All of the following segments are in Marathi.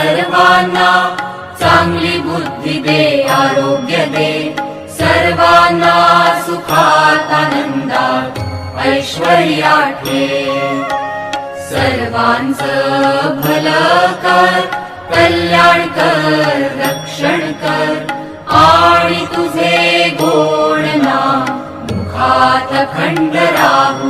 सर्वांना चांगली बुद्धी दे आरोग्य दे. सर्वांना सुखात आनंदात ऐश्वर्या ठेव सर्वांचं भलं कर कल्याण कर रक्षण कर. आणि तुझे गोड ना मुखात खंड राहू.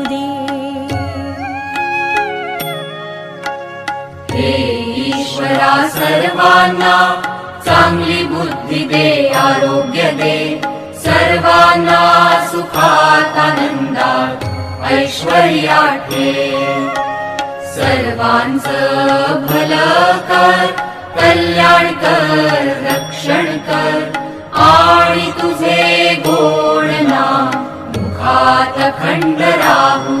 ईश्वरा सर्वांना चांगली बुद्धी दे आरोग्य दे. सर्वांना सुखात आनंदात ऐश्वर्या ठेव. सर्वांचं भलं कर कल्याण कर रक्षण कर. आणि तुझे गोण ना मुखात खंड राहू.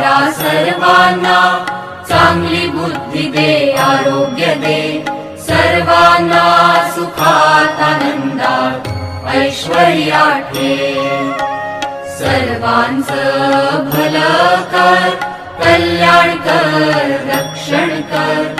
ईश्वरा सर्वांना चांगली बुद्धी दे आरोग्य दे. सर्वांना सुखात आनंदात ऐश्वर्या ठेव सर्वांचं भलं कर कल्याण कर रक्षण कर.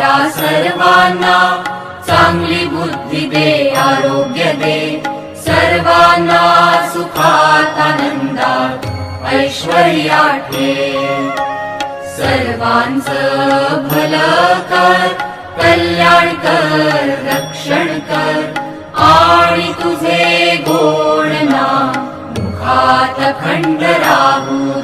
करा सर्वांना चांगली बुद्धी दे आरोग्य दे. सर्वांना सुखात आनंदात ऐश्वर्या ठेव. सर्वांचं भलं कर कल्याण कर रक्षण कर. आणि तुझे गोण ना मुखात खंड राहू